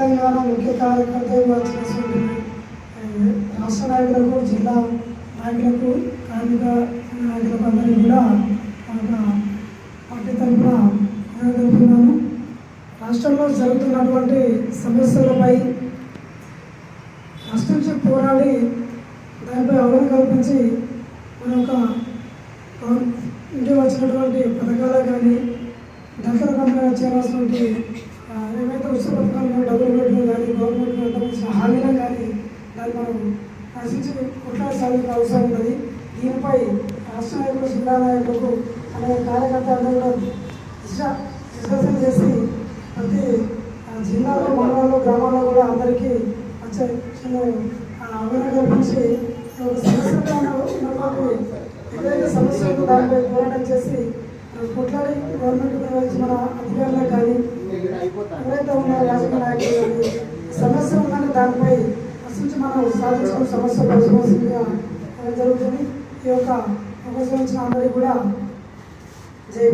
తెలంగాణ ముఖ్య కార్యకర్తగా వచ్చినటువంటి రాష్ట్ర నాయకులకు జిల్లా నాయకులకు కార్మిక నాయకులకు అందరికీ కూడా మన పార్టీ తరఫున తెలుపుతున్నాను రాష్ట్రంలో జరుగుతున్నటువంటి సమస్యలపై ఫస్ట్ నుంచి పోరాడి దానిపై అవగాహన కల్పించి మన యొక్క ఇంటికి వచ్చినటువంటి పథకాలు కానీ దగ్గర కంపెనీ చేరాల్సినటువంటి కొట్లాడాల్సిన అవసరం ఉన్నది. దీనిపై రాష్ట్ర నాయకులు జిల్లా నాయకులకు అనేక కార్యకర్తలు కూడా దిశ డిస్కషన్ చేసి ప్రతి జిల్లాలో మండలాల్లో గ్రామాల్లో కూడా అందరికీ వచ్చే అవగాహన కల్పించి ఒక సమస్యగా ఏదైతే సమస్య ఉందో దానిపై పోరాటం చేసి కొట్లాడి గవర్నమెంట్ మీద మన అధికారులకు కానీ ఎవరైతే ఉన్నారో రాజకీయ నాయకులు కానీ సమస్య ఉందని దానిపై అసలు మనం సాధించుకున్న సమస్య పరిశోధనగా జరుగుతుంది ఈ యొక్క అవసరం ఇచ్చిన అందరికీ కూడా జై